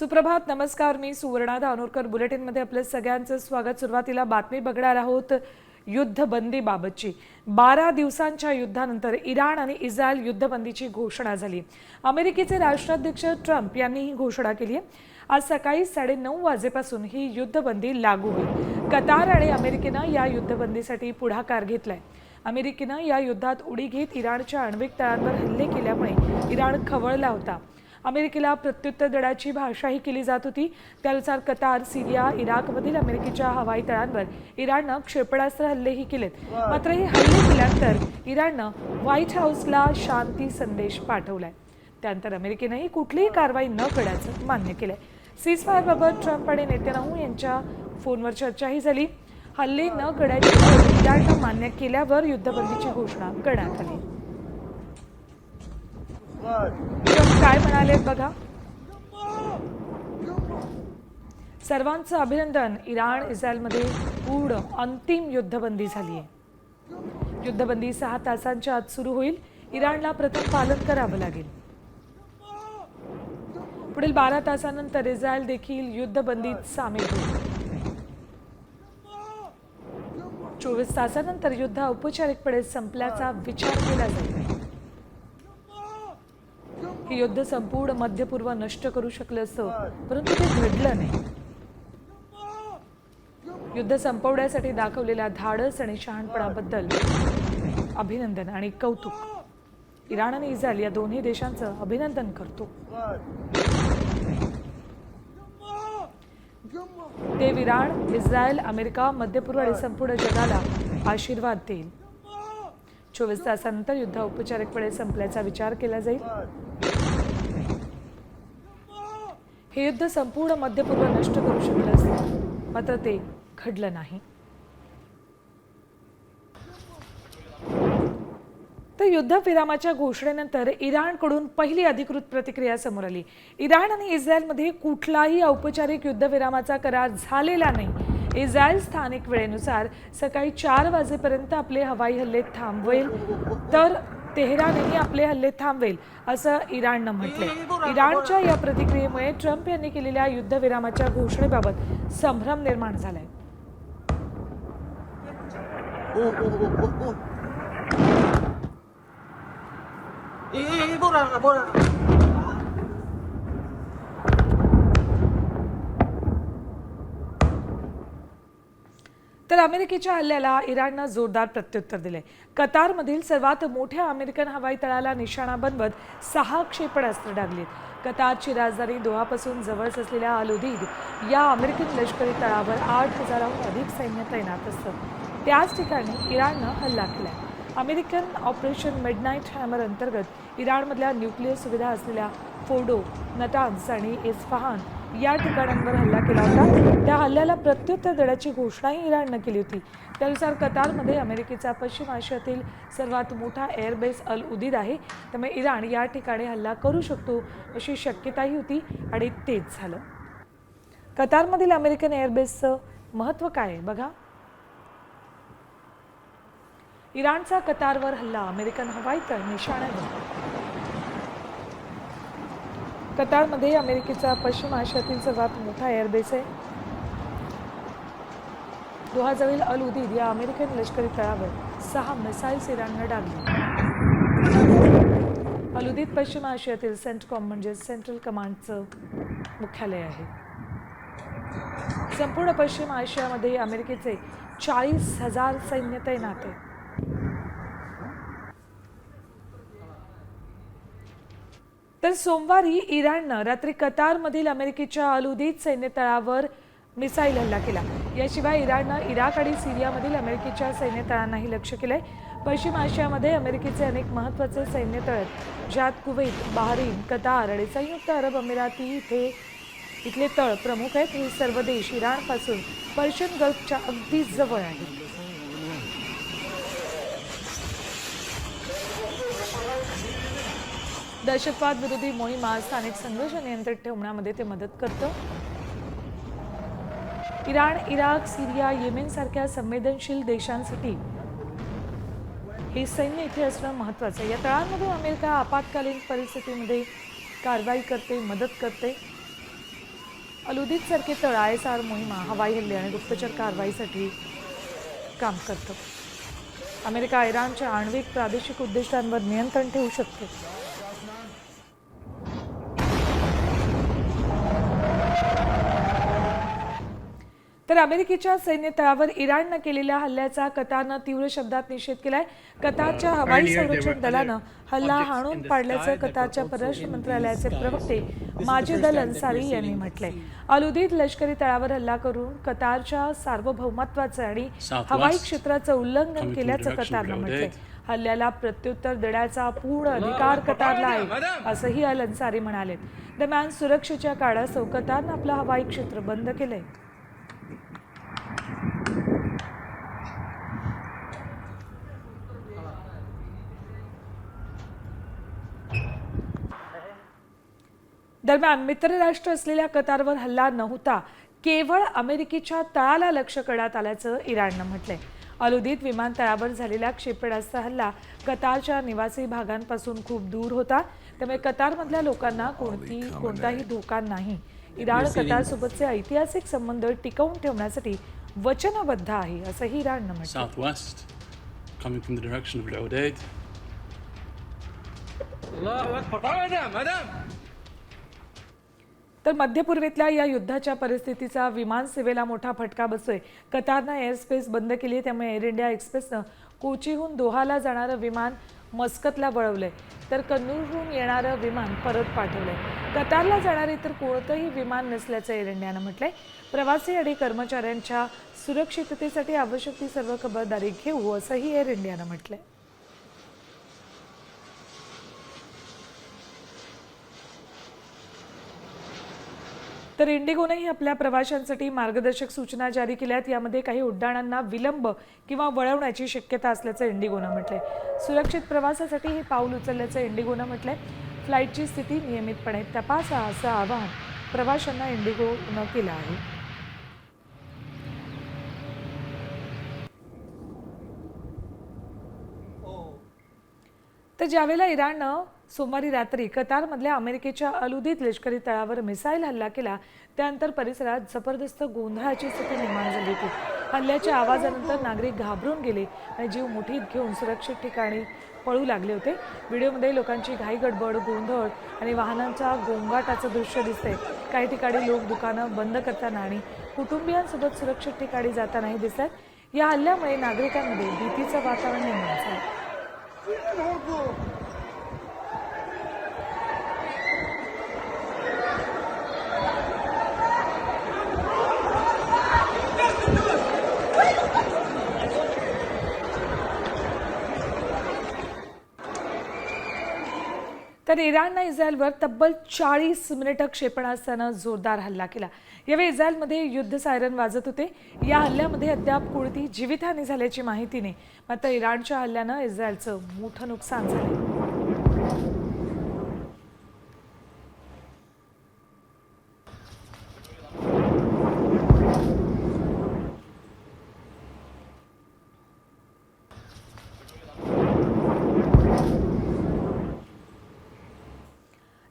सुप्रभात नमस्कार. मी सुवर्णा धानोरकर. बुलेटिनमध्ये आपलं सगळ्यांचं स्वागत. सुरुवातीला बातमी बघणार आहोत युद्धबंदीबाबतची. बारा दिवसांच्या युद्धानंतर इराण आणि इस्रायल युद्धबंदीची घोषणा झाली. अमेरिकेचे राष्ट्राध्यक्ष ट्रम्प यांनी ही घोषणा केली आहे. आज सकाळी साडेनऊ वाजेपासून ही युद्धबंदी लागू होईल. कतार आणि अमेरिकेनं या युद्धबंदीसाठी पुढाकार घेतलाय. अमेरिकेनं या युद्धात उडी घेत इराणच्या आण्विक तळांवर हल्ले केल्यामुळे इराण खवळला होता. अमेरिकेला प्रत्युत्तर देण्याची भाषाही केली जात होती. त्यानुसार कतार सिरिया इराकमधील अमेरिकेच्या हवाई तळांवर इराणनं क्षेपणास्त्र हल्लेही केलेत. मात्र हे हल्ले केल्यानंतर इराणनं व्हाईट हाऊसला शांती संदेश पाठवलाय. त्यानंतर अमेरिकेनंही कुठलीही कारवाई न करण्याचं मान्य केलंय. सीजफायरबाबत ट्रम्प आणि नेत्यानाहू यांच्या फोनवर चर्चाही झाली. हल्ले न करण्याची इराणनं मान्य केल्यावर युद्धबंदीची घोषणा करण्यात आली. काय म्हणाले बघा? सर्वांचं अभिनंदन इराण इस्रायलमध्ये पूर्ण अंतिम युद्धबंदी झाली आहे. युद्धबंदी सहा तासांच्या आत सुरू होईल. इराणला प्रथम पालन करावं लागेल. पुढील बारा तासानंतर इस्रायल देखील युद्धबंदीत सामील होईल. चोवीस तासानंतर युद्ध औपचारिकपणे संपल्याचा विचार केला जाईल. हे युद्ध संपूर्ण मध्यपूर्व नष्ट करू शकलं असतं परंतु ते घडलं नाही. युद्ध संपवण्यासाठी दाखवलेल्या धाडस आणि शहाणपणाबद्दल अभिनंदन आणि कौतुक. इराण आणि इस्रायल या दोन्ही देशांचं अभिनंदन करतो. ते इराण इस्रायल अमेरिका मध्यपूर्व आणि संपूर्ण जगाला आशीर्वाद देईल. चोवीस तासानंतर युद्ध औपचारिकपणे संपल्याचा विचार केला जाईल. हे युद्ध संपूर्ण मध्यपूर्व नष्ट करू शकलं असतं. मात्र ते घडलं नाही. तर युद्धविरामाच्या घोषणेनंतर इराणकडून पहिली अधिकृत प्रतिक्रिया समोर आली. इराण आणि इस्रायलमध्ये कुठलाही औपचारिक युद्धविरामाचा करार झालेला नाही. इस्रायल स्थानिक वेळेनुसार सकाळी चार वाजेपर्यंत आपले हवाई हल्ले थांबवेल तर तेहरानही आपले हल्ले थांबवेल असं इराणनं म्हटलंय इराणच्या या प्रतिक्रियेमुळे ट्रम्प यांनी केलेल्या युद्धविरामाच्या घोषणेबाबत संभ्रम निर्माण झालाय 오, 오, 오, 오, 오. 이, 이, 이, 뭐라, 뭐라. तर अमेरिकेच्या हल्ल्याला इराणनं जोरदार प्रत्युत्तर दिले कतारमधील सर्वात मोठ्या अमेरिकन हवाई तळाला निशाणा बनवत सहा क्षेपणास्त्र डागलीत. कतारची राजधानी दोहापासून जवळच असलेल्या अलुदीद या अमेरिकन लष्करी तळावर आठ हजाराहून अधिक सैन्य तैनात असतं. त्याच ठिकाणी इराणनं हल्ला केला अमेरिकन ऑपरेशन मिडनाईट हॅमर अंतर्गत इराणमधल्या न्यूक्लिअर सुविधा असलेल्या फोडो नटान्स आणि इस्फहान या ठिकाणांवर हल्ला केला होता. त्या हल्ल्याला प्रत्युत्तर देण्याची घोषणाही इराणनं केली होती. त्यानुसार कतारमध्ये अमेरिकेचा पश्चिम आशियातील सर्वात मोठा एअरबेस अल उदीद आहे. त्यामुळे इराण या ठिकाणी हल्ला करू शकतो अशी शक्यताही होती आणि तेच झालं. कतारमधील अमेरिकन एअरबेसचं महत्त्व काय आहे बघा. इराणचा कतारवर हल्ला अमेरिकन हवाई तळ निशाण्यावर. कतारमध्ये अमेरिकेचा पश्चिम आशियातील सर्वात मोठा एअरबेस आहे. दोहाजवळील अल उदीद या अमेरिकन लष्करी तळावर सहा मिसाईल्स इराणनं डागली. अल उदीद पश्चिम आशियातील सेंटकॉम म्हणजे सेंट्रल कमांडचं मुख्यालय आहे. संपूर्ण पश्चिम आशियामध्ये अमेरिकेचे चाळीस हजार सैन्य तैनात आहे. तर सोमवारी इराणनं रात्री कतारमधील अमेरिकेच्या अलुदीत सैन्यतळावर मिसाईल हल्ला केला. याशिवाय इराणनं इराक आणि सिरियामधील अमेरिकेच्या सैन्यतळांनाही लक्ष केलंय. पश्चिम आशियामध्ये अमेरिकेचे अनेक महत्त्वाचे सैन्यतळ ज्यात कुवैत बहारीन कतार आणि संयुक्त अरब अमिराती इथे इथले तळ प्रमुख आहेत. हे सर्व देश इराणपासून पर्शियन गल्फच्या अगदी जवळ आहेत. दहशतवाद विरोधी मोहिमा स्थानिक संघर्ष नियंत्रित ठेवण्यामध्ये ते मदत करतं. इराण इराक सिरिया येमेन सारख्या संवेदनशील देशांसाठी हे सैन्य इथे असणं महत्त्वाचं आहे. या तळांमधून अमेरिका आपत्कालीन परिस्थितीमध्ये कारवाई करते मदत करते. अलुदीत सारखे तळ आय एस आर मोहिमा हवाई हल्ले आणि गुप्तचर कारवाईसाठी काम करतं. अमेरिका इराणच्या आण्विक प्रादेशिक उद्दिष्टांवर नियंत्रण ठेवू शकते. तर अमेरिकेच्या सैन्य तळावर इराणनं केलेल्या हल्ल्याचा कतारनं तीव्र शब्दात निषेध केलाय. कतारच्या हवाई संरक्षण दलानं हल्ला हाणून पाडल्याचं कतारच्या परराष्ट्र मंत्रालयाचे प्रवक्ते माजिद अल अन्सारी यांनी म्हटलंय. अलुदीत लष्करी तळावर हल्ला करून कतारच्या सार्वभौमत्वाचं आणि हवाई क्षेत्राचं उल्लंघन केल्याचं कतारनं म्हटलंय. हल्ल्याला प्रत्युत्तर देण्याचा पूर्ण अधिकार कतारला आहे असंही अल अन्सारी म्हणाले दरम्यान सुरक्षेच्या काळासह कतारनं आपलं हवाई क्षेत्र बंद केलंय. दरम्यान मित्रराष्ट्र असलेल्या कतारवर हल्ला नव्हता केवळ अमेरिकेच्या तळाला लक्ष करण्यात आल्याचं इराणनं म्हटलंय. अलुदीत विमानतळावर झालेला क्षेपणास्त्र हल्ला कतारच्या निवासी भागांपासून खूप दूर होता त्यामुळे कतारमधल्या लोकांना कोणती कोणताही धोका नाही. इराण कतारसोबतचे ऐतिहासिक संबंध टिकवून ठेवण्यासाठी वचनबद्ध आहे असंही इराणनं म्हटलं तर मध्य पूर्वेतल्या या युद्धाच्या परिस्थितीचा विमान सेवेला मोठा फटका बसतोय. कतारनं एअरस्पेस बंद केली आहे त्यामुळे एअर इंडिया एक्सप्रेसनं कोचीहून दोहाला जाणारं विमान मस्कतला वळवलंय. तर कन्नूरहून येणारं विमान परत पाठवलंय. कतारला जाणारे तर कोणतंही विमान नसल्याचं एअर इंडियानं म्हटलंय. प्रवासी आणि कर्मचाऱ्यांच्या सुरक्षिततेसाठी आवश्यक ती सर्व खबरदारी घेऊ असंही एअर इंडियानं म्हटलंय. तर इंडिगोनंही आपल्या प्रवाशांसाठी मार्गदर्शक सूचना जारी केल्यात. यामध्ये काही उड्डाणांना विलंब किंवा वळवण्याची शक्यता असल्याचं इंडिगोनं म्हटलंय. सुरक्षित प्रवासासाठी हे पाऊल उचलल्याचं इंडिगोनं म्हटलंय. फ्लाईटची स्थिती नियमितपणे तपासा असं आवाहन प्रवाशांना इंडिगोनं केलं आहे. तर ज्यावेळेला इराणनं सोमवारी रात्री कतारमधल्या अमेरिकेच्या अलुदीत लष्करी तळावर मिसाईल हल्ला केला. त्यानंतर परिसरात जबरदस्त गोंधळाची स्थिती निर्माण झाली होती. हल्ल्याच्या आवाजानंतर नागरिक घाबरून गेले आणि जीव मुठीत घेऊन सुरक्षित ठिकाणी पळू लागले होते. व्हिडिओमध्ये लोकांची घाई गडबड गोंधळ आणि वाहनांचा गोंगाटाचं दृश्य दिसतंय. काही ठिकाणी लोक दुकानं बंद करताना आणि कुटुंबियांसोबत सुरक्षित ठिकाणी जातानाही दिसत आहेत या हल्ल्यामुळे नागरिकांमध्ये भीतीचं वातावरण निर्माण झालं तर इराणनं इस्रायलवर तब्बल चाळीस मिनिटं क्षेपणास्त्रानं जोरदार हल्ला केला. यावेळी इस्रायलमध्ये युद्ध सायरन वाजत होते. या हल्ल्यामध्ये अद्याप कोणती जीवितहानी झाल्याची माहिती नाही. मात्र इराणच्या हल्ल्यानं इस्रायलचं मोठं नुकसान झालं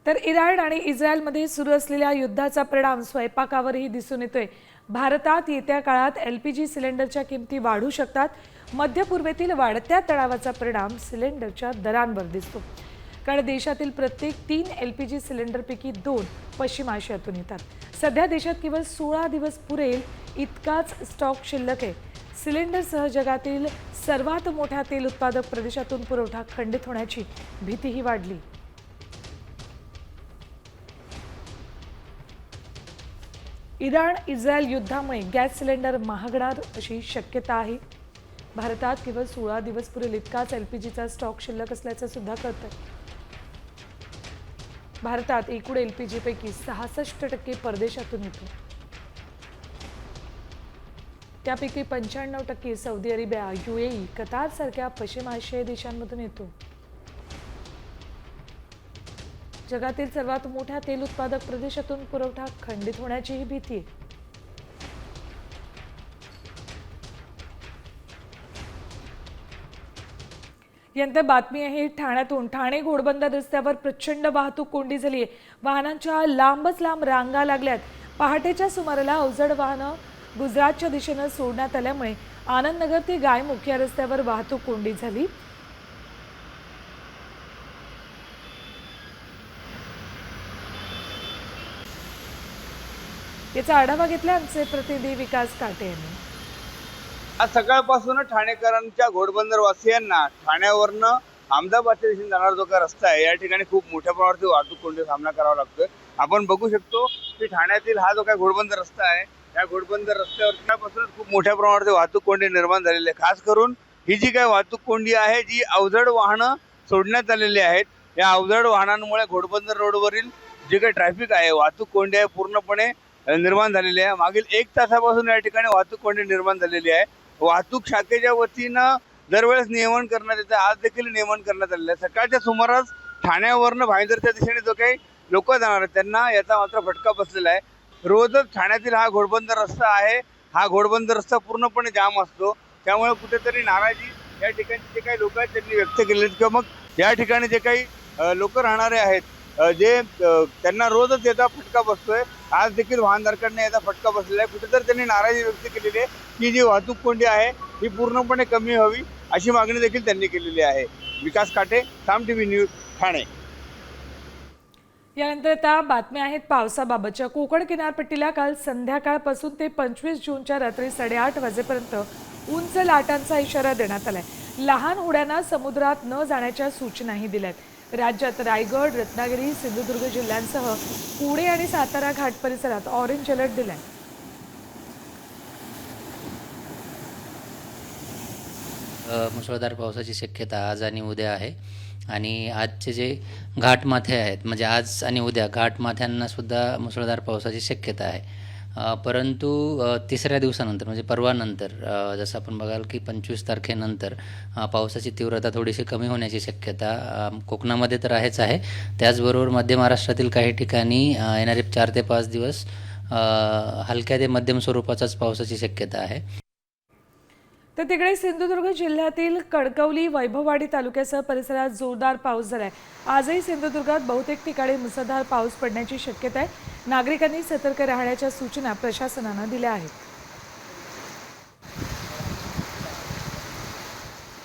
तर इराण आणि इस्रायलमध्ये सुरू असलेल्या युद्धाचा परिणाम स्वयंपाकावरही दिसून येतोय. भारतात येत्या काळात एल पी जी सिलेंडरच्या किमती वाढू शकतात. मध्य पूर्वेतील वाढत्या तणावाचा परिणाम सिलेंडरच्या दरांवर दिसतो. कारण देशातील प्रत्येक तीन एल पी जी सिलेंडरपैकी दोन पश्चिम आशियातून येतात. सध्या देशात केवळ सोळा दिवस पुरेल इतकाच स्टॉक शिल्लक आहे. सिलेंडरसह जगातील सर्वात मोठ्या तेल उत्पादक प्रदेशातून पुरवठा खंडित होण्याची भीतीही वाढली. इराण इस्रायल युद्धामुळे गॅस सिलेंडर महागणार अशी शक्यता आहे. भारतात केवळ सोळा दिवस पुरेल इतकाच एल पी जीचा स्टॉक शिल्लक असल्याचं सुद्धा आहे भारतात एकूण एल पी जीपैकी सहासष्ट टक्के परदेशातून येतो त्यापैकी पंच्याण्णव टक्के सौदी अरेबिया युएई कतार सारख्या पश्चिम आशियाई देशांमधून येतो. जगातील सर्वात मोठ्या तेल उत्पादक प्रदेशातून पुरवठा खंडित होण्याचीही भीती आहे. यानंतर बातमी आहे ठाण्यातून. ठाणे घोडबंदर रस्त्यावर प्रचंड वाहतूक कोंडी झाली आहे वाहनांच्या लांबच लांब रांगा लागल्यात. पहाटेच्या सुमाराला अवजड वाहनं गुजरातच्या दिशेनं सोडण्यात आल्यामुळे आनंदनगर ते गायमुख या रस्त्यावर वाहतूक कोंडी झाली. याचा आढावा घेतला आमचे प्रतिनिधी विकास काटे यांनी. आज सकाळपासूनच ठाणेकरांच्या घोडबंदर वासियांना ठाण्यावरनं अहमदाबादच्या दिशेने जाणारा जो काही रस्ता आहे या ठिकाणी खूप मोठ्या प्रमाणावरती वाहतूक कोंडी सामना करावा लागतोय. आपण बघू शकतो की ठाण्यातील हा जो काही घोडबंदर रस्ता आहे या घोडबंदर रस्त्यावर त्यापासून खूप मोठ्या प्रमाणावरती वाहतूक कोंडी निर्माण झालेली आहे. खास करून ही जी काही वाहतूक कोंडी आहे जी अवजड वाहनं सोडण्यात आलेली आहेत या अवजड वाहनांमुळे घोडबंदर रोडवरील जे काही ट्रॅफिक आहे वाहतूक कोंडी आहे पूर्णपणे निर्माण झालेली आहे. मागील एक तासापासून या ठिकाणी वाहतूक कोंडी निर्माण झालेली आहे. वाहतूक शाखेच्या वतीनं दरवेळेस नियमन करण्यात येतं. आज देखील नियमन करण्यात आलेलं आहे. सकाळच्या सुमारास ठाण्यावरनं भाईंदरच्या दिशेने जो काही लोक जाणार आहेत त्यांना याचा मात्र फटका बसलेला आहे. रोजच ठाण्यातील हा घोडबंदर रस्ता आहे. हा घोडबंदर रस्ता पूर्णपणे जाम असतो. त्यामुळे कुठेतरी नाराजी या ठिकाणी जे काही लोक आहेत त्यांनी व्यक्त केले आहेत. किंवा मग या ठिकाणी जे काही लोक राहणारे आहेत जे त्यांना रोजच याचा फटका बसतोय. आज देखील वाहनधारकांना याचा फटका बसलेला आहे. कुठेतरी त्यांनी नाराजी व्यक्त केलेली आहे की जी वाहतूक कोंडी आहे ही पूर्णपणे कमी व्हावी अशी मागणी देखील त्यांनी केलेली आहे. Vikas Kate Saam TV news Thane. यानंतर आता बातम्या आहेत पावसाबाबतच्या. कोकण किनारपट्टीला काल संध्याकाळपासून ते पंचवीस जूनच्या रात्री साडेआठ वाजेपर्यंत उंच लाटांचा इशारा देण्यात आलाय. लहान होड्यांना समुद्रात न जाण्याच्या सूचनाही दिल्यात. राज्यात रायगड रत्नागिरी सिंधुदुर्ग जिल्ह्यांसह पुणे आणि सातारा घाट परिसरात ऑरेंज अलर्ट दिलाय. मुसळधार पावसाची शक्यता आज आणि उद्या आहे. आणि आजचे जे घाटमाथे आहेत म्हणजे आज आणि उद्या घाटमाथ्यांना सुद्धा मुसळधार पावसाची शक्यता आहे. परंतु तिसऱ्या दिवसानंतर म्हणजे परवानंतर जसं आपण बघाल की पंचवीस तारखेनंतर पावसाची तीव्रता थोडीशी कमी होण्याची शक्यता कोकणामध्ये तर आहेच आहे. त्याचबरोबर मध्य महाराष्ट्रातील काही ठिकाणी येणारे चार ते पाच दिवस हलक्या ते मध्यम स्वरूपाचाच पावसाची शक्यता आहे. तर तिकडे सिंधुदुर्ग जिल्ह्यातील कणकवली वैभववाडी तालुक्यासह परिसरात जोरदार पाऊस झालाय. आजही सिंधुदुर्गात बहुतेक ठिकाणी मुसळधार पाऊस पडण्याची शक्यता आहे. नागरिकांनी सतर्क राहण्याच्या सूचना प्रशासनानं दिल्या आहेत.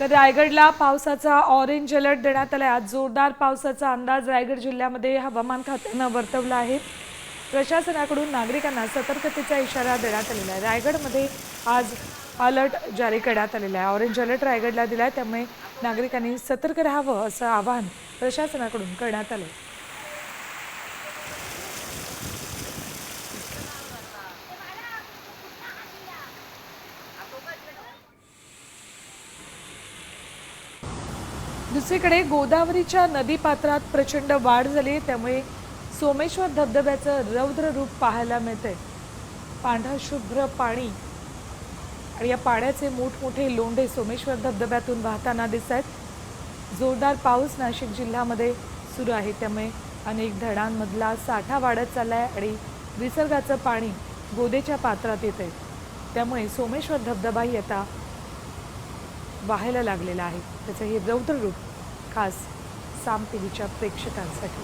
तर रायगडला पावसाचा ऑरेंज अलर्ट देण्यात आलाय. आज जोरदार पावसाचा अंदाज रायगड जिल्ह्यामध्ये हवामान खात्यानं वर्तवला आहे. प्रशासनाकडून नागरिकांना सतर्कतेचा इशारा देण्यात आलेला आहे. रायगडमध्ये आज अलर्ट जारी करण्यात आलेला आहे. ऑरेंज अलर्ट रायगडला दिला आहे त्यामुळे नागरिकांनी सतर्क राहावं असं आवाहन प्रशासनाकडून करण्यात आलं दुसरीकडे गोदावरीच्या नदीपात्रात प्रचंड वाढ झाली. आहे त्यामुळे सोमेश्वर धबधब्याचं रौद्र रूप पाहायला मिळतंय. पांढरा शुभ्र पाणी आणि या पाण्याचे मोठमोठे लोंढे सोमेश्वर धबधब्यातून वाहताना दिसत आहेत जोरदार पाऊस नाशिक जिल्ह्यामध्ये सुरू आहे. त्यामुळे अनेक धरणांमधला साठा वाढत चालला आहे आणि निसर्गाचं पाणी गोदेच्या पात्रात येत आहे त्यामुळे सोमेश्वर धबधबाही आता वाहायला लागलेला आहे. त्याचं हे रौद्र रूप खास सामपिलीच्या प्रेक्षकांसाठी.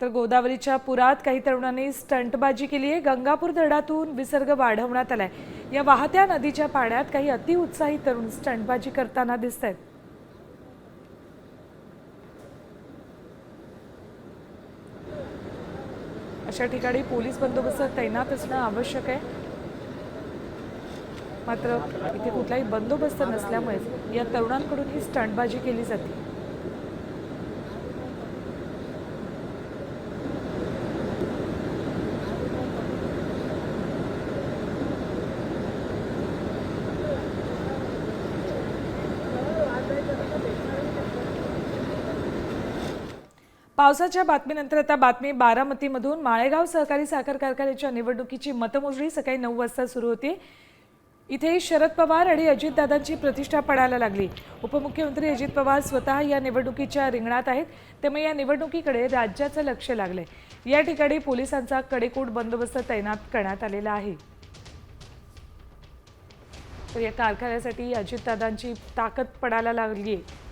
तर गोदावरीच्या पुरात काही तरुणांनी स्टंटबाजी केली आहे गंगापूर धरणातून विसर्ग वाढवण्यात आलाय. या वाहत्या नदीच्या पाण्यात काही अतिउत्साही तरुण स्टंटबाजी करताना दिसत आहेत अशा ठिकाणी पोलीस बंदोबस्त तैनात असणं आवश्यक आहे. मात्र इथे कुठलाही बंदोबस्त नसल्यामुळे या तरुणांकडून ही स्टंटबाजी केली जाते. पावसाच्या बातमीनंतर आता बातमी बारामतीमधून माळेगाव सहकारी साखर कारखान्याच्या निवडणुकीची मतमोजणी सकाळी नऊ वाजता सुरू होती. इथे शरद पवार आणि अजितदादांची प्रतिष्ठा पडायला लागली. उपमुख्यमंत्री अजित पवार स्वतः या निवडणुकीच्या रिंगणात आहेत. त्यामुळे या निवडणुकीकडे राज्याचं लक्ष लागलंय. या ठिकाणी पोलिसांचा कडेकोट बंदोबस्त तैनात करण्यात आलेला आहे. तर या कारखान्यासाठी अजितदादांची ताकद पडायला लागली आहे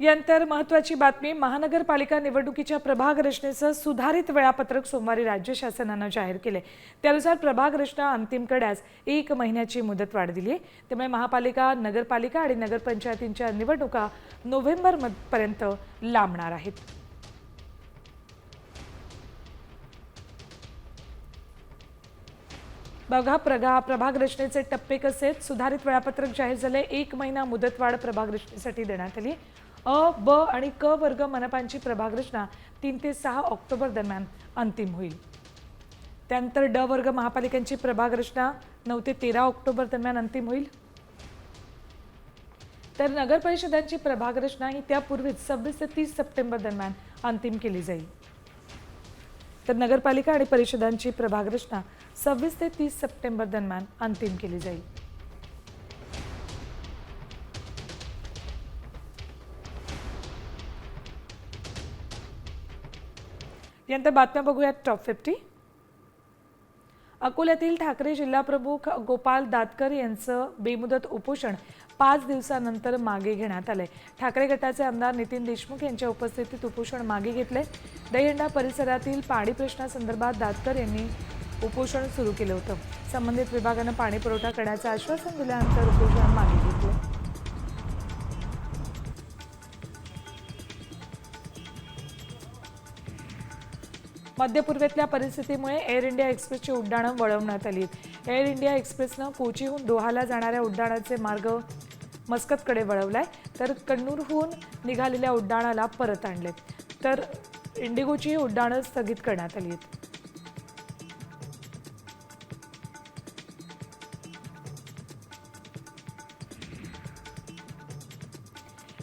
यानंतर महत्त्वाची बातमी महानगरपालिका निवडणुकीच्या प्रभाग रचनेचं सुधारित वेळापत्रक सोमवारी राज्य शासनानं जाहीर केले त्यानुसार प्रभाग रचना अंतिम एक महिन्याची मुदत वाढ दिली आहे. त्यामुळे महापालिका नगरपालिका आणि नगरपंचायतींच्या निवडणुका नोव्हेंबर पर्यंत लांबणार आहेत. बघा प्रगा प्रभाग रचनेचे टप्पे कसे आहेत? सुधारित वेळापत्रक जाहीर झाले एक महिना मुदतवाढ प्रभाग रचनेसाठी देण्यात आली अ ब आणि क वर्ग मनपांची प्रभाग रचना तीन ते सहा ऑक्टोबर दरम्यान अंतिम होईल. त्यानंतर ड वर्ग महापालिकांची प्रभाग रचना नऊ ते तेरा ऑक्टोबर दरम्यान अंतिम होईल. तर नगर परिषदांची प्रभाग रचना ही त्यापूर्वीच सव्वीस ते तीस सप्टेंबर दरम्यान अंतिम केली जाईल. तर नगरपालिका आणि परिषदांची प्रभाग रचना सव्वीस ते तीस सप्टेंबर दरम्यान अंतिम केली जाईल. यानंतर बातम्या बघूयात टॉप फिफ्टी अकोल्यातील ठाकरे जिल्हाप्रमुख गोपाल दातकर यांचं बेमुदत उपोषण पाच दिवसानंतर मागे घेण्यात आलंय. ठाकरे गटाचे आमदार नितीन देशमुख यांच्या उपस्थितीत उपोषण मागे घेतले दहीहंडा परिसरातील पाणी प्रश्नासंदर्भात दातकर यांनी उपोषण सुरू केलं होतं. संबंधित विभागानं पाणी पुरवठा करण्याचं आश्वासन दिल्यानंतर उपोषण मागे घेतलं मध्य पूर्वेतल्या परिस्थितीमुळे एअर इंडिया एक्सप्रेसची उड्डाणं वळवण्यात आली आहेत. एअर इंडिया एक्सप्रेसनं कोचीहून दोहाला जाणाऱ्या उड्डाणाचे मार्ग मस्कतकडे वळवलाय. तर कन्नूरहून निघालेल्या उड्डाणाला परत आणले तर इंडिगोची उड्डाणं स्थगित करण्यात आली आहेत.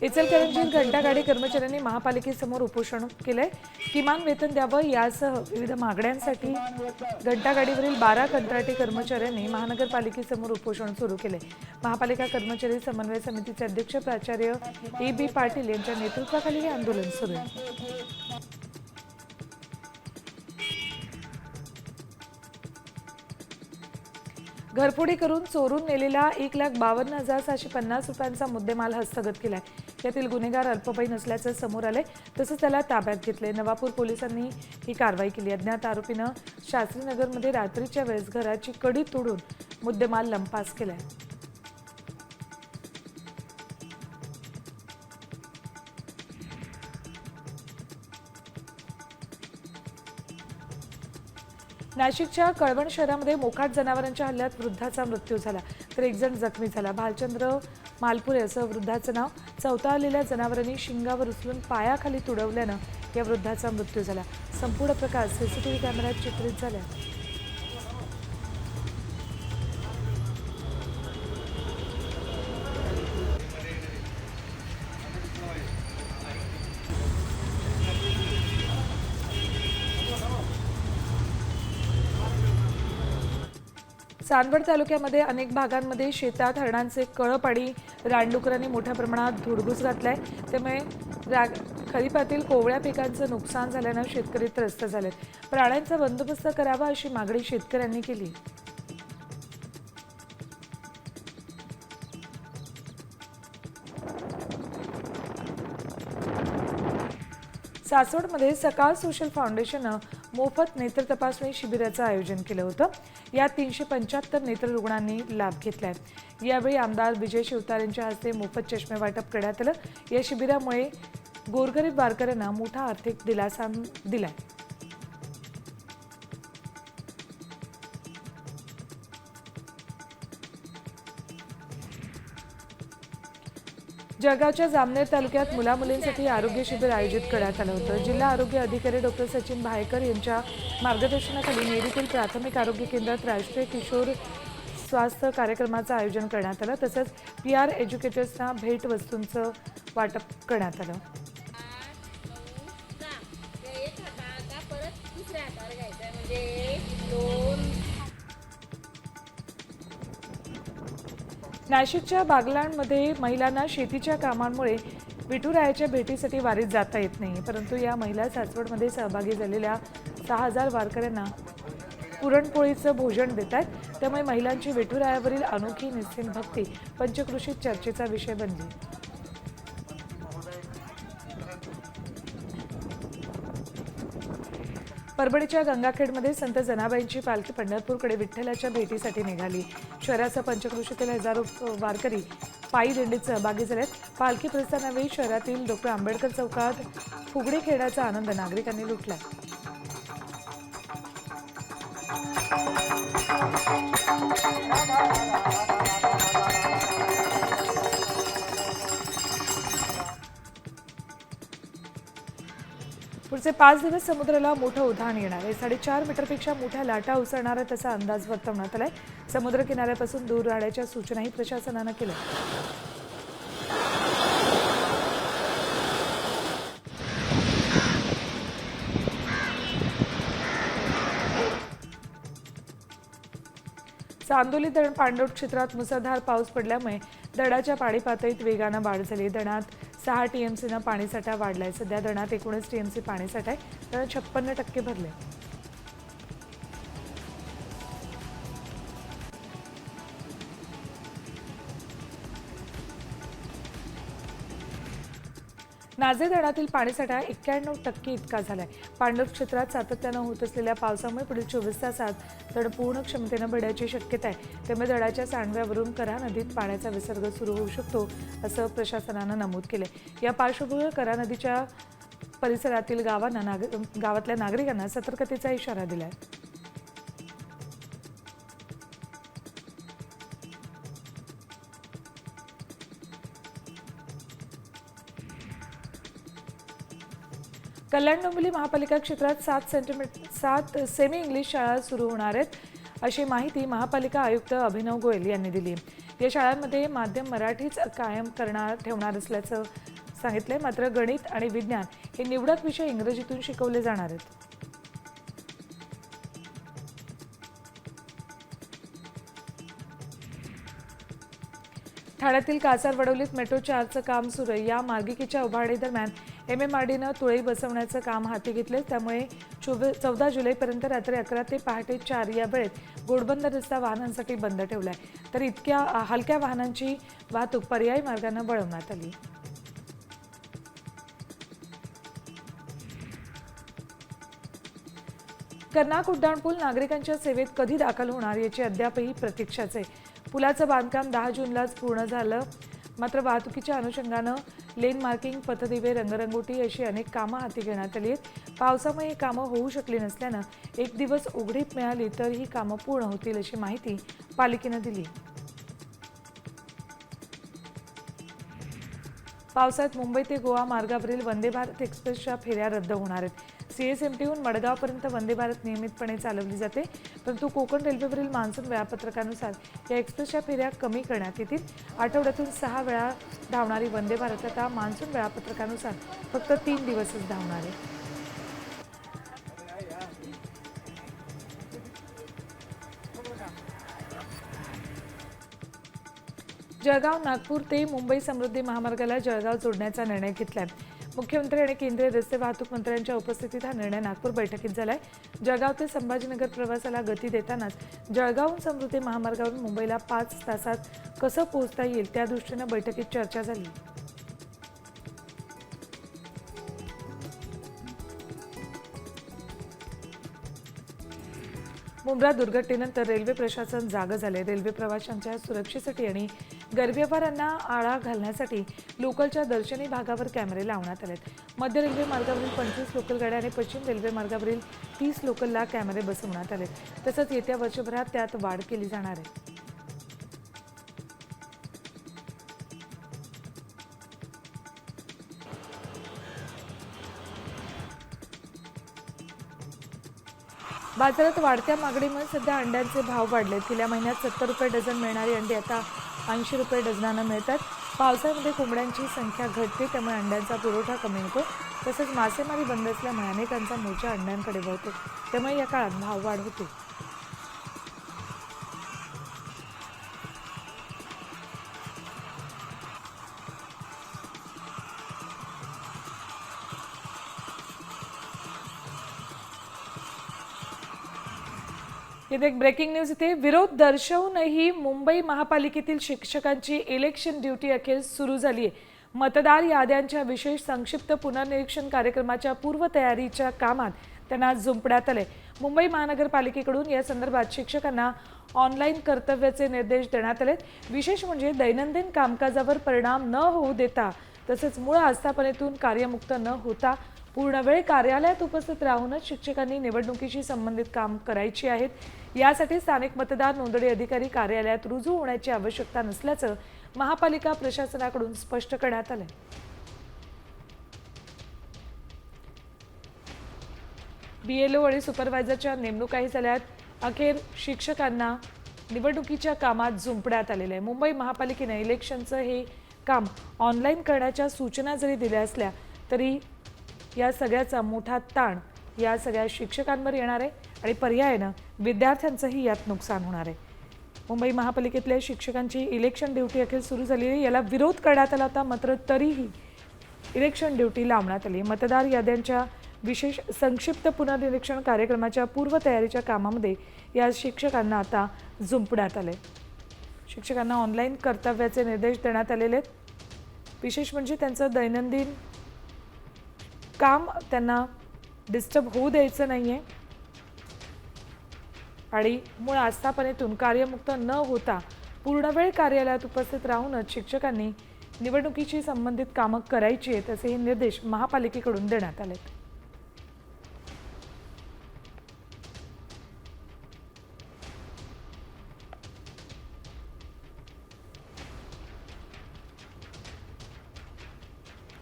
इचलकरंजीत घंटागाडी कर्मचाऱ्यांनी महापालिकेसमोर उपोषण केलंय. किमान वेतन द्यावं यासह विविध मागण्यांसाठी घंटागाडीवरील बारा कंत्राटी कर्मचाऱ्यांनी महानगरपालिकेसमोर उपोषण सुरू केले महापालिका कर्मचारी समन्वय समितीचे अध्यक्ष प्राचार्य ए बी पाटील यांच्या नेतृत्वाखाली हे आंदोलन सुरू आहे. घरफोडी करून चोरून नेलेला एक लाख बावन्न हजार सहाशे पन्नास रुपयांचा मुद्देमाल हस्तगत केलाय. यातील गुन्हेगार अल्पवयीन असल्याचं समोर आलंय. तसंच त्याला ताब्यात घेतले नवापूर पोलिसांनी ही कारवाई केली अज्ञात आरोपीनं शास्त्रीनगरमध्ये रात्रीच्या वेळेस घराची कडी तोडून मुद्देमाल लंपास केलाय. नाशिकच्या कळवण शहरामध्ये मोकाट जनावरांच्या हल्ल्यात वृद्धाचा मृत्यू झाला. तर एक जण जखमी झाला. भालचंद्र मालपुरे असं वृद्धाचं नाव. चवताळलेल्या जनावरांनी शिंगावर उचलून पायाखाली तुडवल्यानं या वृद्धाचा मृत्यू झाला. संपूर्ण प्रकार सीसीटीव्ही कॅमेऱ्यात चित्रित झाला. चांदवड तालुक्यामध्ये अनेक भागांमध्ये शेतात हरणांचे कळप आणि रानडुकरांनी मोठ्या प्रमाणात धुडगूस घातलाय. त्यामुळे रा खरीपातील कोवळ्या पिकांचं नुकसान झाल्यानं शेतकरी त्रस्त झालेत. प्राण्यांचा बंदोबस्त करावा अशी मागणी शेतकऱ्यांनी केली. सासवडमध्ये सकाळ सोशल फाउंडेशननं मोफत नेत्र तपासणी शिबिराचं आयोजन केलं होतं. या तीनशे पंच्याहत्तर नेत्र रुग्णांनी लाभ घेतलाय. यावेळी आमदार विजय शिवतारेंच्या हस्ते मोफत चष्मे वाटप करण्यात आलं. या शिबिरामुळे गोरगरीब वारकऱ्यांना मोठा आर्थिक दिलासा दिलाय. जळगावच्या जामनेर तालुक्यात मुलामुलींसाठी आरोग्य शिबिर आयोजित करण्यात आलं होतं. जिल्हा आरोग्य अधिकारी डॉक्टर सचिन भायकर यांच्या मार्गदर्शनाखाली नेरीतील प्राथमिक आरोग्य केंद्रात राष्ट्रीय किशोर स्वास्थ्य कार्यक्रमाचं आयोजन करण्यात आलं. तसंच पी आर एज्युकेटर्सना भेट वस्तूंचं वाटप करण्यात आलं. परत म्हणजे नाशिकच्या बागलांमध्ये महिलांना शेतीच्या कामांमुळे विठुरायाच्या भेटीसाठी वारीत जाता येत नाही परंतु या महिला सासवडमध्ये सहभागी झालेल्या सहा हजार वारकऱ्यांना पुरणपोळीचं भोजन देत आहेत त्यामुळे महिलांची विठुरायावरील अनोखी निस्सीम भक्ती पंचकृषीत चर्चेचा विषय बनली. परभणीच्या गंगाखेडमध्ये संत जनाबाईंची पालखी पंढरपूरकडे विठ्ठलाच्या भेटीसाठी निघाली. शहरासह पंचकृषीतील हजारो वारकरी पायी दिंडीत सहभागी झालेत. पालखी प्रस्थानावेळी शहरातील डॉक्टर आंबेडकर चौकात फुगडी खेळाचा आनंद नागरिकांनी लुटला पुढचे पाच दिवस समुद्राला मोठं उधाण येणार आहे. साडेचार मीटरपेक्षा मोठ्या लाटा उसळणार तसा अंदाज वर्तवण्यात आलाय. समुद्र किनाऱ्यापासून दूर राहण्याच्या सूचनाही प्रशासनानं केल्या. चांदोली धरण पाणलोट क्षेत्रात मुसळधार पाऊस पडल्यामुळे दडाच्या पाणी पातळीत वेगानं वाढ झाली. धरणात सहा टी एम सीनं पाणीसाठा वाढलाय. सध्या धरणात एकोणीस सी पाणीसाठा आहे. तर छप्पन्न टक्के भरले. नाझे धरणातील पाणीसाठा एक्क्याण्णव टक्के इतका झालाय. पांडव क्षेत्रात सातत्यानं होत असलेल्या पावसामुळे पुढील चोवीस तासात धरण पूर्ण क्षमतेनं भरण्याची शक्यता आहे. त्यामुळे धडाच्या सांडव्यावरून करा नदीत पाण्याचा विसर्ग सुरू होऊ शकतो असं प्रशासनानं नमूद केलंय. या पार्श्वभूमीवर करा नदीच्या परिसरातील गावांना नाग गावातल्या नागरिकांना सतर्कतेचा इशारा दिला आहे कल्याण डोंबिवली महापालिका क्षेत्रात सात सेंटीमीटर सात सेमी इंग्लिश शाळा सुरू होणार आहेत अशी माहिती महापालिका आयुक्त अभिनव गोयल यांनी दिली. या शाळांमध्ये माध्यम मराठीच कायम करणार ठेवणार असल्याचं सांगितलंय. मात्र गणित आणि विज्ञान हे निवडक विषय इंग्रजीतून शिकवले जाणार आहेत. ठाण्यातील कासार वडवलीत मेट्रो चारचं काम सुरू आहे. या मार्गिकेच्या उभारणीदरम्यान दरम्यान एम एम आर डीनं तुळई बसवण्याचं काम हाती घेतले त्यामुळे चोवी चौदा जुलैपर्यंत रात्री अकरा ते पहाटे चार या वेळेत गोडबंद रस्ता वाहनांसाठी बंद ठेवलाय. तर इतक्या हलक्या वाहनांची वाहतूक पर्यायी मार्गानं वळवण्यात आली. कर्नाक उड्डाणपूल नागरिकांच्या सेवेत कधी दाखल होणार याची अद्यापही प्रतीक्षाच आहे. पुलाचं बांधकाम दहा जूनलाच पूर्ण झालं. मात्र वाहतुकीच्या अनुषंगानं लेन मार्किंग पथदिवे रंगरंगोटी अशी अनेक कामं हाती घेण्यात आली आहेत. पावसामुळे ही कामं होऊ शकली नसल्यानं एक दिवस उघडीप मिळाली तर ही कामं पूर्ण होतील अशी माहिती पालिकेनं दिली. पावसात मुंबई ते गोवा मार्गावरील वंदे भारत एक्सप्रेसच्या फेऱ्या रद्द होणार आहेत. सीएसएमटीहून मडगावपर्यंत वंदे भारत नियमितपणे चालवली जाते परंतु कोकण रेल्वेवरील मान्सून वेळापत्रकानुसार या एक्सप्रेसच्या फेऱ्या कमी करण्यात येतील. आठवड्यातून सहा वेळा धावणारी वंदे भारत. आता मान्सून वेळापत्रकानुसार फक्त तीन दिवसच धावणार आहे. जळगाव नागपूर ते मुंबई समृद्धी महामार्गाला जळगाव जोडण्याचा निर्णय घेतलाय. मुख्यमंत्री आणि केंद्रीय रस्ते वाहतूक मंत्र्यांच्या उपस्थितीत हा निर्णय नागपूर बैठकीत झालाय. जळगाव ते संभाजीनगर प्रवासाला गती देतानाच जळगावहून समृद्धी महामार्गावरून मुंबईला पाच तासात कसं पोहोचता येईल त्या दृष्टीनं बैठकीत चर्चा झाली. मुंब्रा दुर्घटनेनंतर रेल्वे प्रशासन जागं झाले रेल्वे प्रवाशांच्या सुरक्षेसाठी आणि गैरव्यवहारांना आळा घालण्यासाठी लोकलच्या दर्शनी भागावर कॅमेरे लावण्यात आलेत. मध्य रेल्वे मार्गावरील पंचवीस लोकल गाड्या आणि पश्चिम रेल्वे मार्गावरील तीस लोकलला कॅमेरे बसवण्यात आले. तसंच येत्या वर्षभरात त्यात वाढ केली जाणार आहे. बाजारात वाढत्या मागणीमुळे सध्या अंड्यांचे भाव वाढले गेल्या महिन्यात सत्तर रुपये डझन मिळणारी अंडी आता ऐंशी रुपये डझनानं मिळतात. पावसाळ्यामध्ये कोंबड्यांची संख्या घटते त्यामुळे अंड्यांचा पुरवठा कमी होतो. तसंच मासेमारी बंद असल्यामुळे अनेकांचा मोर्चा अंड्यांकडे वळतो. त्यामुळे या काळात भाव वाढ होते इथे एक ब्रेकिंग न्यूज इथे. विरोध दर्शवूनही मुंबई महापालिकेतील शिक्षकांची इलेक्शन ड्युटी अखेर सुरू झाली आहे मतदार याद्यांच्या विशेष संक्षिप्त पुनर्निरीक्षण कार्यक्रमाच्या पूर्वतयारीच्या कामात त्यांना झुंपण्यात आले. मुंबई महानगरपालिकेकडून या संदर्भात शिक्षकांना ऑनलाईन कर्तव्याचे निर्देश देण्यात आले विशेष म्हणजे दैनंदिन कामकाजावर परिणाम न होऊ देता तसेच मूळ आस्थापनेतून कार्यमुक्त न होता पूर्ण वेळ कार्यालयात उपस्थित राहूनच शिक्षकांनी निवडणुकीशी संबंधित काम करायची आहेत. यासाठी स्थानिक मतदार नोंदणी अधिकारी कार्यालयात रुजू होण्याची आवश्यकता नसल्याचं महापालिका प्रशासनाकडून स्पष्ट करण्यात आलंय. बी एल ओ आणि सुपरवायझरच्या नेमणुकाही झाल्यात अखेर शिक्षकांना निवडणुकीच्या कामात झुंपण्यात आलेलं आहे. मुंबई महापालिकेने इलेक्शनचं हे काम ऑनलाईन करण्याच्या सूचना जरी दिल्या असल्या तरी या सगळ्याचा मोठा ताण या सगळ्या शिक्षकांवर येणार आहे आणि पर्यायानं विद्यार्थ्यांचंही यात नुकसान होणार आहे. मुंबई महापालिकेतल्या शिक्षकांची इलेक्शन ड्युटी अखेर सुरू झाली आहे. याला विरोध करण्यात आला होता मात्र तरीही इलेक्शन ड्युटी लावण्यात आली. मतदार याद्यांच्या विशेष संक्षिप्त पुनर्निरीक्षण कार्यक्रमाच्या पूर्वतयारीच्या कामामध्ये या शिक्षकांना आता जुंपण्यात आले शिक्षकांना ऑनलाईन कर्तव्याचे निर्देश देण्यात आलेले आहेत. विशेष म्हणजे त्यांचं दैनंदिन काम त्यांना डिस्टर्ब होऊ द्यायचं नाही आहे आणि मूळ आस्थापनेतून कार्यमुक्त न होता पूर्ण वेळ कार्यालयात उपस्थित राहूनच शिक्षकांनी निवडणुकीशी संबंधित कामं करायची आहेत असेही निर्देश महापालिकेकडून देण्यात आलेत.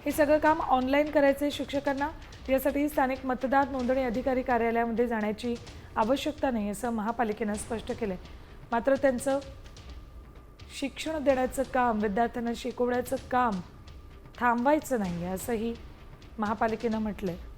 हे सगळं काम ऑनलाईन करायचे शिक्षकांना? यासाठी स्थानिक मतदार नोंदणी अधिकारी कार्यालयामध्ये जाण्याची आवश्यकता नाही असं महापालिकेनं स्पष्ट केलं आहे मात्र त्यांचं शिक्षण देण्याचं काम विद्यार्थ्यांना शिकवण्याचं काम थांबवायचं नाही असंही महापालिकेनं म्हटलं आहे